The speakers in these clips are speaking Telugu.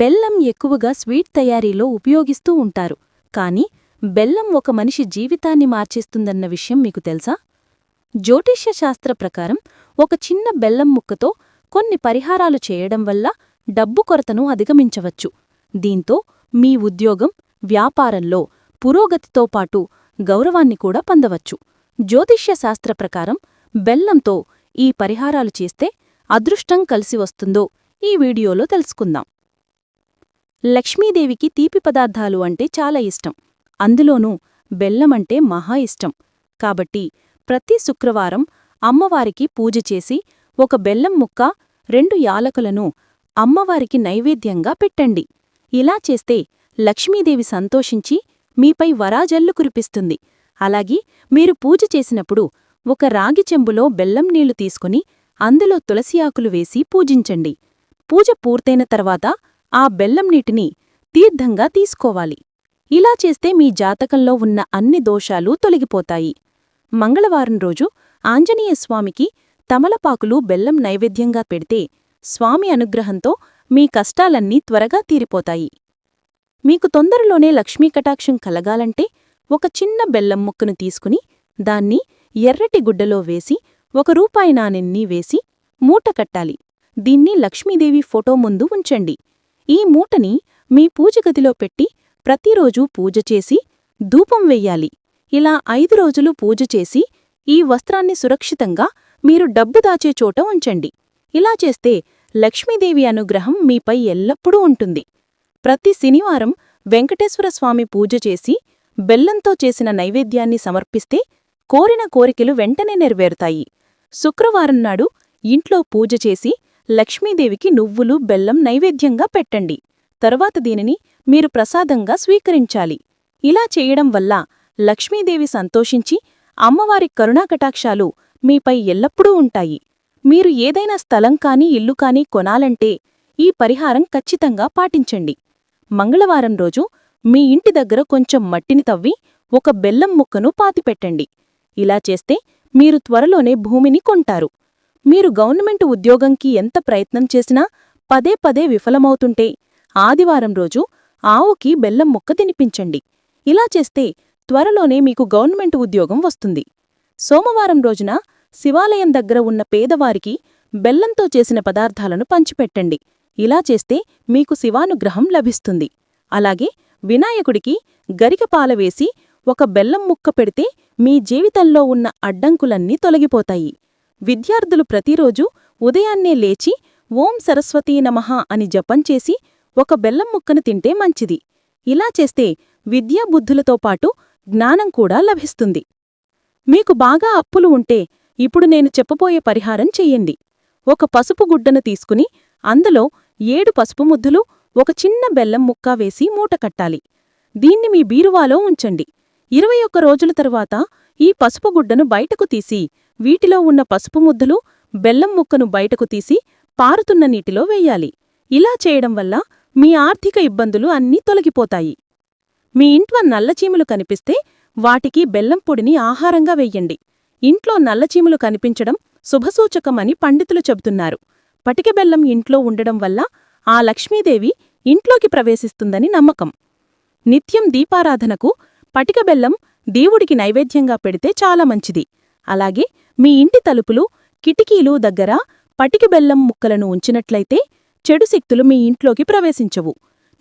బెల్లం ఎక్కువగా స్వీట్ తయారీలో ఉపయోగిస్తూ ఉంటారు. కాని బెల్లం ఒక మనిషి జీవితాన్ని మార్చేస్తుందన్న విషయం మీకు తెలుసా? జ్యోతిష్య శాస్త్ర ప్రకారం ఒక చిన్న బెల్లం ముక్కతో కొన్ని పరిహారాలు చేయడం వల్ల డబ్బు కొరతను అధిగమించవచ్చు. దీంతో మీ ఉద్యోగం వ్యాపారంలో పురోగతితో పాటు గౌరవాన్ని కూడా పొందవచ్చు. జ్యోతిష్య శాస్త్ర ప్రకారం బెల్లంతో ఈ పరిహారాలు చేస్తే అదృష్టం కలిసి వస్తుందో ఈ వీడియోలో తెలుసుకుందాం. లక్ష్మీదేవికి తీపి పదార్థాలు అంటే చాలా ఇష్టం. అందులోనూ బెల్లమంటే మహా ఇష్టం. కాబట్టి ప్రతి శుక్రవారం అమ్మవారికి పూజ చేసి ఒక బెల్లం ముక్క రెండు యాలకులను అమ్మవారికి నైవేద్యంగా పెట్టండి. ఇలా చేస్తే లక్ష్మీదేవి సంతోషించి మీపై వరాజల్లు కురిపిస్తుంది. అలాగే మీరు పూజ చేసినప్పుడు ఒక రాగి చెంబులో బెల్లం నీళ్ళు తీసుకుని అందులో తులసి ఆకులు వేసి పూజించండి. పూజ పూర్తయిన తర్వాత ఆ బెల్లం నీటిని తీర్థంగా తీసుకోవాలి. ఇలా చేస్తే మీ జాతకంలో ఉన్న అన్ని దోషాలు తొలగిపోతాయి. మంగళవారం రోజు ఆంజనేయస్వామికి తమలపాకులు బెల్లం నైవేద్యంగా పెడితే స్వామి అనుగ్రహంతో మీ కష్టాలన్నీ త్వరగా తీరిపోతాయి. మీకు తొందరలోనే లక్ష్మీకటాక్షం కలగాలంటే ఒక చిన్న బెల్లం ముక్కను తీసుకుని దాన్ని ఎర్రటి గుడ్డలో వేసి ఒక రూపాయి నాణెన్ని వేసి మూట కట్టాలి. దీన్ని లక్ష్మీదేవి ఫోటో ముందు ఉంచండి. ఈ మూటని మీ పూజగదిలో పెట్టి ప్రతిరోజూ పూజ చేసి ధూపం వెయ్యాలి. ఇలా ఐదు రోజులు పూజ చేసి ఈ వస్త్రాన్ని సురక్షితంగా మీరు డబ్బు దాచే చోట ఉంచండి. ఇలా చేస్తే లక్ష్మీదేవి అనుగ్రహం మీపై ఎల్లప్పుడూ ఉంటుంది. ప్రతి శనివారం వెంకటేశ్వరస్వామి పూజ చేసి బెల్లంతో చేసిన నైవేద్యాన్ని సమర్పిస్తే కోరిన కోరికలు వెంటనే నెరవేరుతాయి. శుక్రవారం నాడు ఇంట్లో పూజ చేసి లక్ష్మీదేవికి నువ్వులు బెల్లం నైవేద్యంగా పెట్టండి. తరువాత దీనిని మీరు ప్రసాదంగా స్వీకరించాలి. ఇలా చేయడం వల్ల లక్ష్మీదేవి సంతోషించి అమ్మవారి కరుణాకటాక్షాలు మీపై ఎల్లప్పుడూ ఉంటాయి. మీరు ఏదైనా స్థలం కానీ ఇల్లు కానీ కొనాలంటే ఈ పరిహారం ఖచ్చితంగా పాటించండి. మంగళవారం రోజు మీ ఇంటి దగ్గర కొంచెం మట్టిని తవ్వి ఒక బెల్లం ముక్కను పాతిపెట్టండి. ఇలా చేస్తే మీరు త్వరలోనే భూమిని కొంటారు. మీరు గవర్నమెంట్ ఉద్యోగంకి ఎంత ప్రయత్నం చేసినా పదే పదే విఫలమవుతుంటే ఆదివారం రోజు ఆవుకి బెల్లం ముక్క తినిపించండి. ఇలా చేస్తే త్వరలోనే మీకు గవర్నమెంట్ ఉద్యోగం వస్తుంది. సోమవారం రోజున శివాలయం దగ్గర ఉన్న పేదవారికి బెల్లంతో చేసిన పదార్థాలను పంచిపెట్టండి. ఇలా చేస్తే మీకు శివానుగ్రహం లభిస్తుంది. అలాగే వినాయకుడికి గరికపాల వేసి ఒక బెల్లం ముక్క పెడితే మీ జీవితంలో ఉన్న అడ్డంకులన్నీ తొలగిపోతాయి. విద్యార్థులు ప్రతిరోజు ఉదయాన్నే లేచి ఓం సరస్వతీ నమః అని జపం చేసి ఒక బెల్లం ముక్కను తింటే మంచిది. ఇలా చేస్తే విద్యాబుద్ధులతో పాటు జ్ఞానం కూడా లభిస్తుంది. మీకు బాగా అప్పులు ఉంటే ఇప్పుడు నేను చెప్పబోయే పరిహారం చెయ్యండి ఒక పసుపు గుడ్డను తీసుకుని అందులో ఏడు పసుపు ముద్దులు ఒక చిన్న బెల్లం ముక్క వేసి మూట కట్టాలి. దీన్ని మీ బీరువాలో ఉంచండి. ఇరవై ఒక్క రోజుల తరువాత ఈ పసుపు గుడ్డను బయటకు తీసి వీటిలో ఉన్న పసుపు ముద్దలు బెల్లం ముక్కను బయటకు తీసి పారుతున్న నీటిలో వెయ్యాలి ఇలా చేయడం వల్ల మీ ఆర్థిక ఇబ్బందులు అన్నీ తొలగిపోతాయి. మీ ఇంట్లో నల్లచీములు కనిపిస్తే వాటికి బెల్లం పొడిని ఆహారంగా వెయ్యండి ఇంట్లో నల్లచీములు కనిపించడం శుభసూచకమని పండితులు చెబుతున్నారు. పటిక బెల్లం ఇంట్లో ఉండడం వల్ల ఆ లక్ష్మీదేవి ఇంట్లోకి ప్రవేశిస్తుందని నమ్మకం. నిత్యం దీపారాధనకు పటిక బెల్లం దేవుడికి నైవేద్యంగా పెడితే చాలా మంచిది. అలాగే మీ ఇంటి తలుపులు కిటికీలు దగ్గర పటికి బెల్లం ముక్కలను ఉంచినట్లయితే చెడు శక్తులు మీ ఇంట్లోకి ప్రవేశించవు.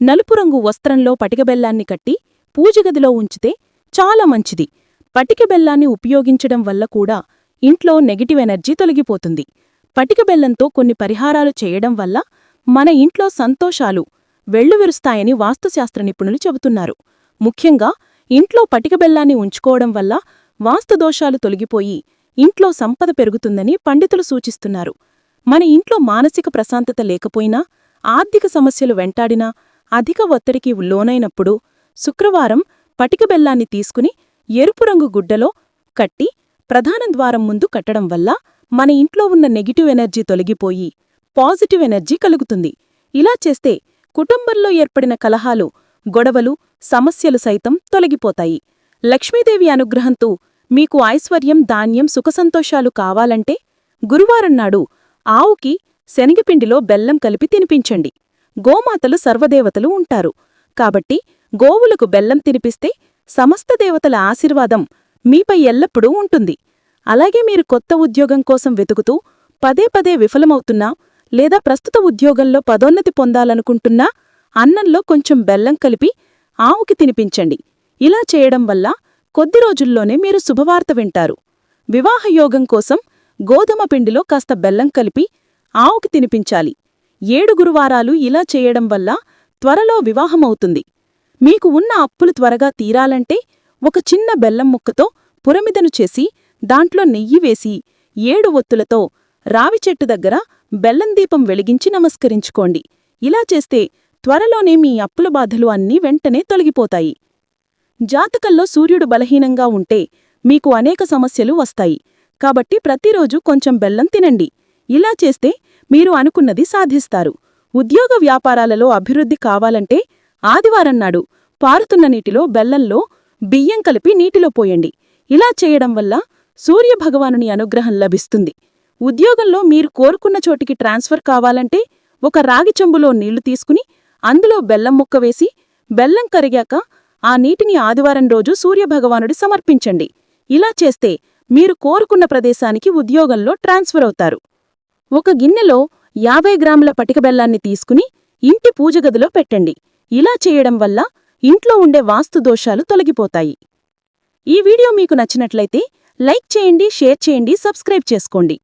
నలుపు రంగు వస్త్రంలో పటికబెల్లాన్ని కట్టి పూజగదిలో ఉంచితే చాలా మంచిది. పటికబెల్లాన్ని ఉపయోగించడం వల్ల కూడా ఇంట్లో నెగిటివ్ ఎనర్జీ తొలగిపోతుంది. పటికబెల్లంతో కొన్ని పరిహారాలు చేయడం వల్ల మన ఇంట్లో సంతోషాలు వెళ్ళువిరుస్తాయని వాస్తుశాస్త్ర నిపుణులు చెబుతున్నారు. ముఖ్యంగా ఇంట్లో పటిక బెల్లాన్ని ఉంచుకోవడం వల్ల వాస్తుదోషాలు తొలగిపోయి ఇంట్లో సంపద పెరుగుతుందని పండితులు సూచిస్తున్నారు. మన ఇంట్లో మానసిక ప్రశాంతత లేకపోయినా ఆర్థిక సమస్యలు వెంటాడినా అధిక ఒత్తిడికి లోనైనప్పుడు శుక్రవారం పటిక బెల్లాన్ని తీసుకుని ఎరుపు రంగు గుడ్డలో కట్టి ప్రధాన ద్వారం ముందు కట్టడం వల్ల మన ఇంట్లో ఉన్న నెగిటివ్ ఎనర్జీ తొలగిపోయి పాజిటివ్ ఎనర్జీ కలుగుతుంది. ఇలా చేస్తే కుటుంబంలో ఏర్పడిన కలహాలు గొడవలు సమస్యలు సైతం తొలగిపోతాయి. లక్ష్మీదేవి అనుగ్రహంతో మీకు ఐశ్వర్యం ధాన్యం సుఖసంతోషాలు కావాలంటే గురువారం నాడు ఆవుకి శనగపిండిలో బెల్లం కలిపి తినిపించండి. గోమాతలు సర్వదేవతలు ఉంటారు. కాబట్టి గోవులకు బెల్లం తినిపిస్తే సమస్త దేవతల ఆశీర్వాదం మీపై ఎల్లప్పుడూ ఉంటుంది. అలాగే మీరు కొత్త ఉద్యోగం కోసం వెతుకుతూ పదే పదే విఫలమవుతున్నా లేదా ప్రస్తుత ఉద్యోగంలో పదోన్నతి పొందాలనుకుంటున్నా అన్నంలో కొంచెం బెల్లం కలిపి ఆవుకి తినిపించండి. ఇలా చేయడం వల్ల కొద్ది రోజుల్లోనే మీరు శుభవార్త వింటారు. వివాహయోగం కోసం గోధుమ పిండిలో కాస్త బెల్లం కలిపి ఆవుకి తినిపించాలి. ఏడు గురువారాలు ఇలా చేయడం వల్ల త్వరలో వివాహమవుతుంది. మీకు ఉన్న అప్పులు త్వరగా తీరాలంటే ఒక చిన్న బెల్లం ముక్కతో పురమిదను చేసి దాంట్లో నెయ్యి వేసి ఏడు ఒత్తులతో రావి చెట్టు దగ్గర బెల్లం దీపం వెలిగించి నమస్కరించుకోండి. ఇలా చేస్తే త్వరలోనే మీ అప్పుల బాధలు అన్నీ వెంటనే తొలగిపోతాయి. జాతకంలో సూర్యుడు బలహీనంగా ఉంటే మీకు అనేక సమస్యలు వస్తాయి. కాబట్టి ప్రతిరోజు కొంచెం బెల్లం తినండి. ఇలా చేస్తే మీరు అనుకున్నది సాధిస్తారు. ఉద్యోగ వ్యాపారాలలో అభివృద్ధి కావాలంటే ఆదివారం నాడు పారుతున్న నీటిలో బెల్లంలో బియ్యం కలిపి నీటిలో పోయండి. ఇలా చేయడం వల్ల సూర్యభగవానుని అనుగ్రహం లభిస్తుంది. ఉద్యోగంలో మీరు కోరుకున్న చోటికి ట్రాన్స్ఫర్ కావాలంటే ఒక రాగి చెంబులో నీళ్ళు తీసుకుని అందులో బెల్లం ముక్క వేసి బెల్లం కరిగాక ఆ నీటిని ఆదివారం రోజు సూర్యభగవానుడి సమర్పించండి. ఇలా చేస్తే మీరు కోరుకున్న ప్రదేశానికి ఉద్యోగంలో ట్రాన్స్ఫర్ అవుతారు. ఒక గిన్నెలో యాభై గ్రాముల పటిక బెల్లాన్ని తీసుకుని ఇంటి పూజగదిలో పెట్టండి. ఇలా చేయడం వల్ల ఇంట్లో ఉండే వాస్తు దోషాలు తొలగిపోతాయి. ఈ వీడియో మీకు నచ్చినట్లయితే లైక్ చేయండి షేర్ చేయండి సబ్స్క్రైబ్ చేసుకోండి.